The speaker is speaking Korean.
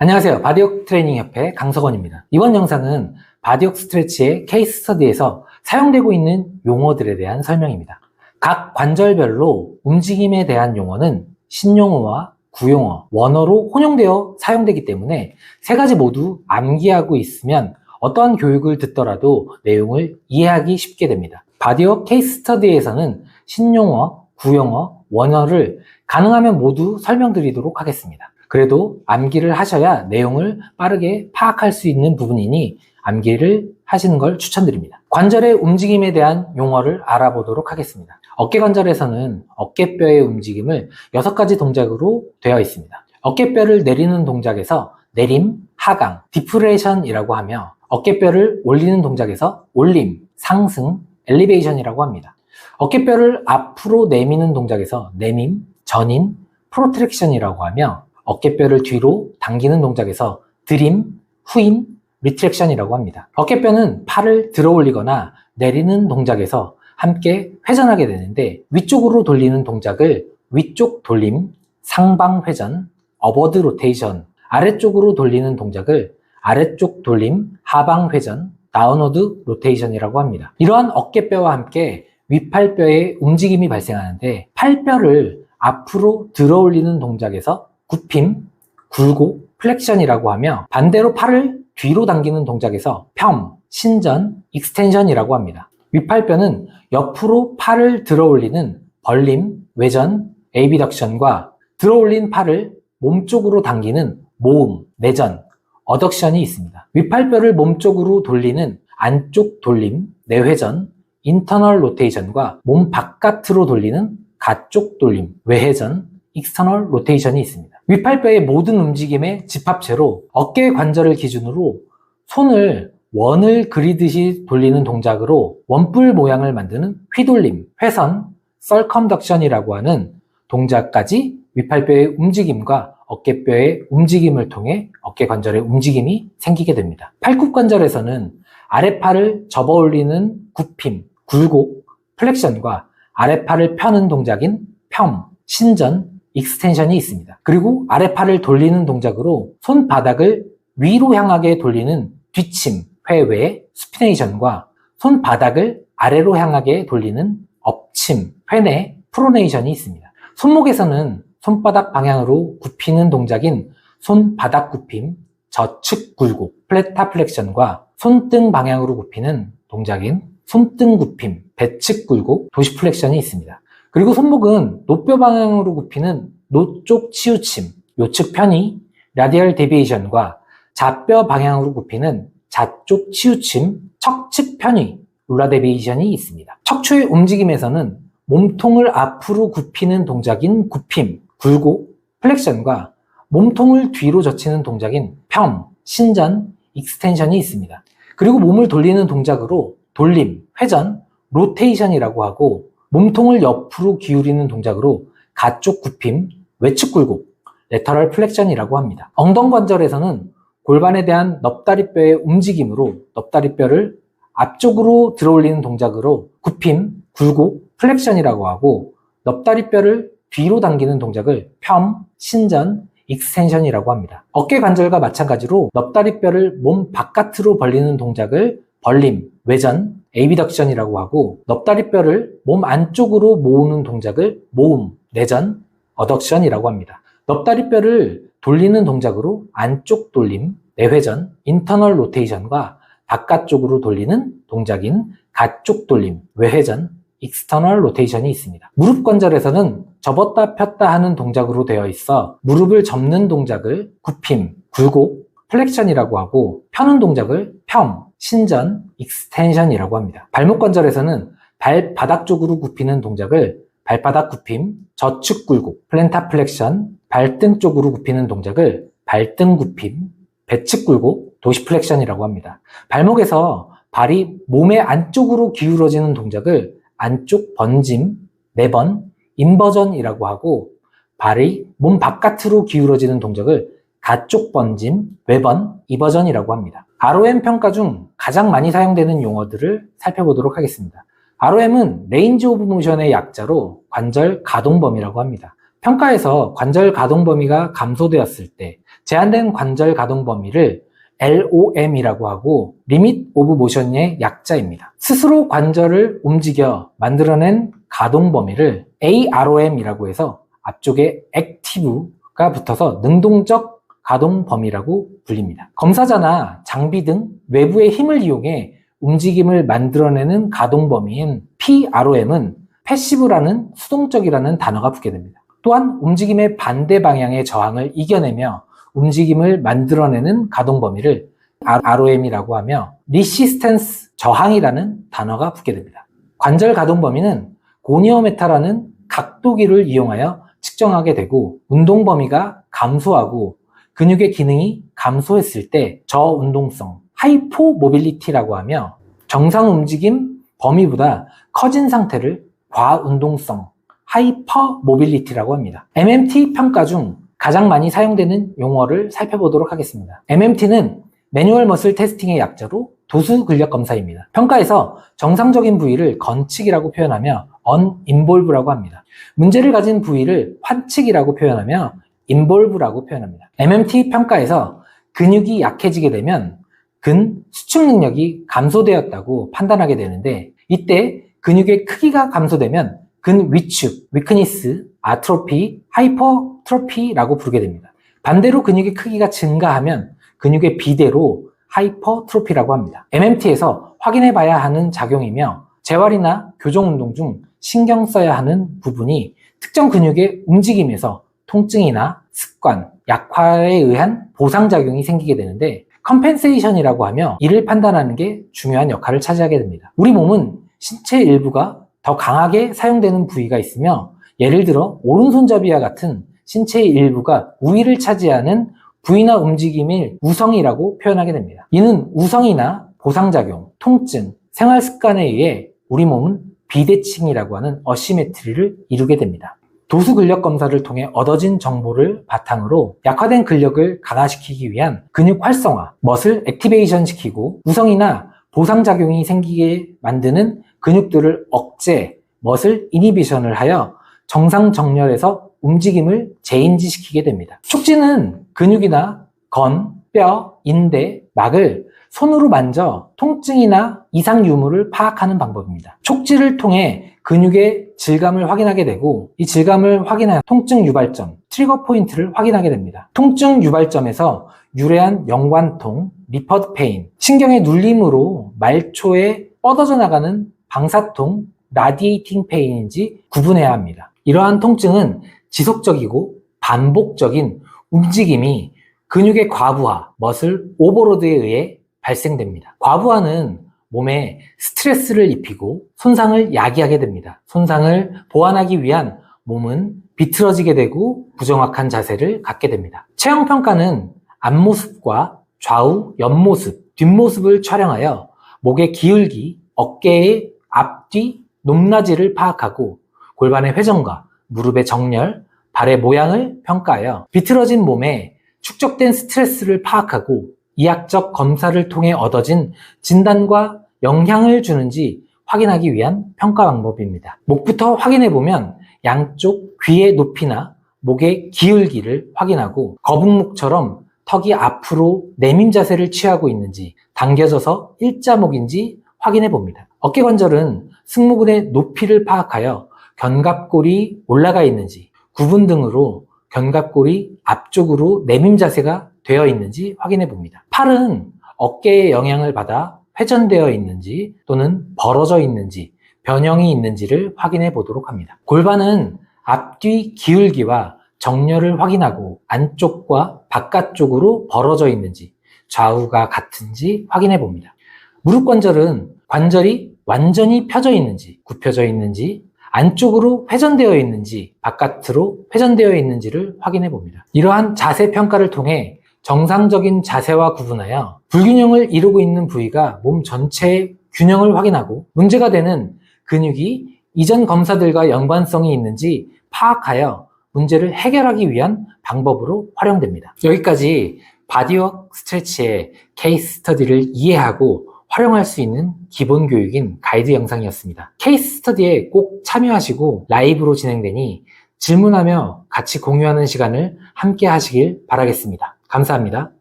안녕하세요. 바디옥 트레이닝 협회 강석원입니다. 이번 영상은 바디옥 스트레치의 케이스 스터디에서 사용되고 있는 용어들에 대한 설명입니다. 각 관절별로 움직임에 대한 용어는 신용어와 구용어, 원어로 혼용되어 사용되기 때문에 세 가지 모두 암기하고 있으면 어떠한 교육을 듣더라도 내용을 이해하기 쉽게 됩니다. 바디옥 케이스 스터디에서는 신용어, 구용어, 원어를 가능하면 모두 설명드리도록 하겠습니다. 그래도 암기를 하셔야 내용을 빠르게 파악할 수 있는 부분이니 암기를 하시는 걸 추천드립니다. 관절의 움직임에 대한 용어를 알아보도록 하겠습니다. 어깨 관절에서는 어깨뼈의 움직임을 6가지 동작으로 되어 있습니다. 어깨뼈를 내리는 동작에서 내림, 하강, 디프레이션이라고 하며 어깨뼈를 올리는 동작에서 올림, 상승, 엘리베이션이라고 합니다. 어깨뼈를 앞으로 내미는 동작에서 내밈, 전인, 프로트랙션이라고 하며 어깨뼈를 뒤로 당기는 동작에서 들임, 후임, 리트랙션이라고 합니다. 어깨뼈는 팔을 들어 올리거나 내리는 동작에서 함께 회전하게 되는데 위쪽으로 돌리는 동작을 위쪽 돌림, 상방 회전, 어버드 로테이션, 아래쪽으로 돌리는 동작을 아래쪽 돌림, 하방 회전, 다운워드 로테이션이라고 합니다. 이러한 어깨뼈와 함께 윗팔뼈의 움직임이 발생하는데 팔뼈를 앞으로 들어 올리는 동작에서 굽힘, 굴곡, 플렉션이라고 하며 반대로 팔을 뒤로 당기는 동작에서 평, 신전, 익스텐션이라고 합니다. 윗팔뼈는 옆으로 팔을 들어 올리는 벌림, 외전, 에이비덕션과 들어 올린 팔을 몸쪽으로 당기는 모음, 내전, 어덕션이 있습니다. 윗팔뼈를 몸쪽으로 돌리는 안쪽 돌림, 내회전, 인터널 로테이션과 몸 바깥으로 돌리는 가쪽 돌림, 외회전, 익스터널 로테이션이 있습니다. 윗팔뼈의 모든 움직임의 집합체로 어깨 관절을 기준으로 손을 원을 그리듯이 돌리는 동작으로 원뿔 모양을 만드는 휘돌림, 회선, 썰컴덕션이라고 하는 동작까지 윗팔뼈의 움직임과 어깨뼈의 움직임을 통해 어깨 관절의 움직임이 생기게 됩니다. 팔굽 관절에서는 아래팔을 접어 올리는 굽힘, 굴곡, 플렉션과 아래팔을 펴는 동작인 펴, 신전, 익스텐션이 있습니다. 그리고 아래팔을 돌리는 동작으로 손바닥을 위로 향하게 돌리는 뒤침, 회외, 스피네이션과 손바닥을 아래로 향하게 돌리는 엎침, 회내, 프로네이션이 있습니다. 손목에서는 손바닥 방향으로 굽히는 동작인 손바닥 굽힘, 저측 굴곡, 플레타 플렉션과 손등 방향으로 굽히는 동작인 손등 굽힘, 배측 굴곡, 도시 플렉션이 있습니다. 그리고 손목은 노뼈 방향으로 굽히는 노쪽 치우침, 요측 편의, 라디얼 데비에이션과 좌뼈 방향으로 굽히는 좌쪽 치우침, 척측 편의, 룰라 데비에이션이 있습니다. 척추의 움직임에서는 몸통을 앞으로 굽히는 동작인 굽힘, 굴곡, 플렉션과 몸통을 뒤로 젖히는 동작인 평, 신전, 익스텐션이 있습니다. 그리고 몸을 돌리는 동작으로 돌림, 회전, 로테이션이라고 하고 몸통을 옆으로 기울이는 동작으로 가쪽 굽힘, 외측 굴곡, 레터럴 플렉션이라고 합니다. 엉덩 관절에서는 골반에 대한 넙다리뼈의 움직임으로 넙다리뼈를 앞쪽으로 들어 올리는 동작으로 굽힘, 굴곡, 플렉션이라고 하고 넙다리뼈를 뒤로 당기는 동작을 펴, 신전, 익스텐션이라고 합니다. 어깨 관절과 마찬가지로 넙다리뼈를 몸 바깥으로 벌리는 동작을 벌림, 외전, 에이비덕션이라고 하고 넙다리뼈를 몸 안쪽으로 모으는 동작을 모음, 내전, 어덕션이라고 합니다. 넙다리뼈를 돌리는 동작으로 안쪽 돌림, 내회전, 인터널 로테이션과 바깥쪽으로 돌리는 동작인 가쪽 돌림, 외회전, 익스터널 로테이션이 있습니다. 무릎 관절에서는 접었다 폈다 하는 동작으로 되어 있어 무릎을 접는 동작을 굽힘, 굴곡, 플렉션이라고 하고 펴는 동작을 평, 신전, 익스텐션이라고 합니다. 발목 관절에서는 발바닥 쪽으로 굽히는 동작을 발바닥 굽힘, 저측 굴곡, 플랜타 플렉션, 발등 쪽으로 굽히는 동작을 발등 굽힘, 배측 굴곡, 도시 플렉션이라고 합니다. 발목에서 발이 몸의 안쪽으로 기울어지는 동작을 안쪽 번짐, 네번, 인버전이라고 하고 발이 몸 바깥으로 기울어지는 동작을 가쪽 번짐, 외번, 이버전이라고 합니다. ROM 평가 중 가장 많이 사용되는 용어들을 살펴보도록 하겠습니다. ROM은 레인지 오브 모션의 약자로 관절 가동 범위라고 합니다. 평가에서 관절 가동 범위가 감소되었을 때 제한된 관절 가동 범위를 LOM이라고 하고 Limit of Motion의 약자입니다. 스스로 관절을 움직여 만들어낸 가동 범위를 AROM이라고 해서 앞쪽에 Active가 붙어서 능동적 가동 범위라고 불립니다. 검사자나 장비 등 외부의 힘을 이용해 움직임을 만들어내는 가동 범위인 PROM은 패시브라는 수동적이라는 단어가 붙게 됩니다. 또한 움직임의 반대 방향의 저항을 이겨내며 움직임을 만들어내는 가동 범위를 ROM이라고 하며 리시스텐스 저항이라는 단어가 붙게 됩니다. 관절 가동 범위는 고니어메타라는 각도기를 이용하여 측정하게 되고 운동 범위가 감소하고 근육의 기능이 감소했을 때 저운동성 하이포 모빌리티라고 하며 정상 움직임 범위보다 커진 상태를 과운동성 하이퍼 모빌리티라고 합니다. MMT 평가 중 가장 많이 사용되는 용어를 살펴보도록 하겠습니다. MMT는 매뉴얼 머슬 테스팅의 약자로 도수 근력 검사입니다. 평가에서 정상적인 부위를 건칙이라고 표현하며 uninvolve라고 합니다. 문제를 가진 부위를 환칙이라고 표현하며 involve라고 표현합니다. MMT 평가에서 근육이 약해지게 되면 근 수축 능력이 감소되었다고 판단하게 되는데 이때 근육의 크기가 감소되면 근 위축, 위크니스, 아트로피, 하이퍼트로피라고 부르게 됩니다. 반대로 근육의 크기가 증가하면 근육의 비대로 하이퍼트로피라고 합니다. MMT에서 확인해 봐야 하는 작용이며 재활이나 교정 운동 중 신경 써야 하는 부분이 특정 근육의 움직임에서 통증이나 습관, 약화에 의한 보상작용이 생기게 되는데 컴펜세이션이라고 하며 이를 판단하는 게 중요한 역할을 차지하게 됩니다. 우리 몸은 신체 일부가 더 강하게 사용되는 부위가 있으며 예를 들어 오른손잡이와 같은 신체의 일부가 우위를 차지하는 부위나 움직임을 우성이라고 표현하게 됩니다. 이는 우성이나 보상작용, 통증, 생활 습관에 의해 우리 몸은 비대칭이라고 하는 어시메트리를 이루게 됩니다. 도수 근력 검사를 통해 얻어진 정보를 바탕으로 약화된 근력을 강화시키기 위한 근육 활성화, 멋을 액티베이션 시키고 우성이나 보상작용이 생기게 만드는 근육들을 억제, 멋을 이니비션을 하여 정상 정렬에서 움직임을 재인지시키게 됩니다. 촉진은 근육이나 건, 뼈, 인대, 막을 손으로 만져 통증이나 이상 유무를 파악하는 방법입니다. 촉지를 통해 근육의 질감을 확인하게 되고 이 질감을 확인하여 통증 유발점, 트리거 포인트를 확인하게 됩니다. 통증 유발점에서 유래한 연관통, 리퍼드 페인, 신경의 눌림으로 말초에 뻗어져 나가는 방사통, 라디에이팅 페인인지 구분해야 합니다. 이러한 통증은 지속적이고 반복적인 움직임이 근육의 과부하, 머슬 오버로드에 의해 발생됩니다. 과부하는 몸에 스트레스를 입히고 손상을 야기하게 됩니다. 손상을 보완하기 위한 몸은 비틀어지게 되고 부정확한 자세를 갖게 됩니다. 체형 평가는 앞모습과 좌우, 옆모습, 뒷모습을 촬영하여 목의 기울기, 어깨의 앞뒤, 높낮이를 파악하고 골반의 회전과 무릎의 정렬, 발의 모양을 평가하여 비틀어진 몸에 축적된 스트레스를 파악하고 이학적 검사를 통해 얻어진 진단과 영향을 주는지 확인하기 위한 평가 방법입니다. 목부터 확인해 보면 양쪽 귀의 높이나 목의 기울기를 확인하고 거북목처럼 턱이 앞으로 내민 자세를 취하고 있는지 당겨져서 일자목인지 확인해 봅니다. 어깨 관절은 승모근의 높이를 파악하여 견갑골이 올라가 있는지 구분 등으로 견갑골이 앞쪽으로 내민 자세가 되어 있는지 확인해 봅니다. 팔은 어깨에 영향을 받아 회전되어 있는지 또는 벌어져 있는지 변형이 있는지를 확인해 보도록 합니다. 골반은 앞뒤 기울기와 정렬을 확인하고 안쪽과 바깥쪽으로 벌어져 있는지 좌우가 같은지 확인해 봅니다. 무릎 관절은 관절이 완전히 펴져 있는지 굽혀져 있는지 안쪽으로 회전되어 있는지 바깥으로 회전되어 있는지를 확인해 봅니다. 이러한 자세 평가를 통해 정상적인 자세와 구분하여 불균형을 이루고 있는 부위가 몸 전체의 균형을 확인하고 문제가 되는 근육이 이전 검사들과 연관성이 있는지 파악하여 문제를 해결하기 위한 방법으로 활용됩니다. 여기까지 바디워크 스트레치의 케이스 스터디를 이해하고 활용할 수 있는 기본 교육인 가이드 영상이었습니다. 케이스 스터디에 꼭 참여하시고 라이브로 진행되니 질문하며 같이 공유하는 시간을 함께 하시길 바라겠습니다. 감사합니다.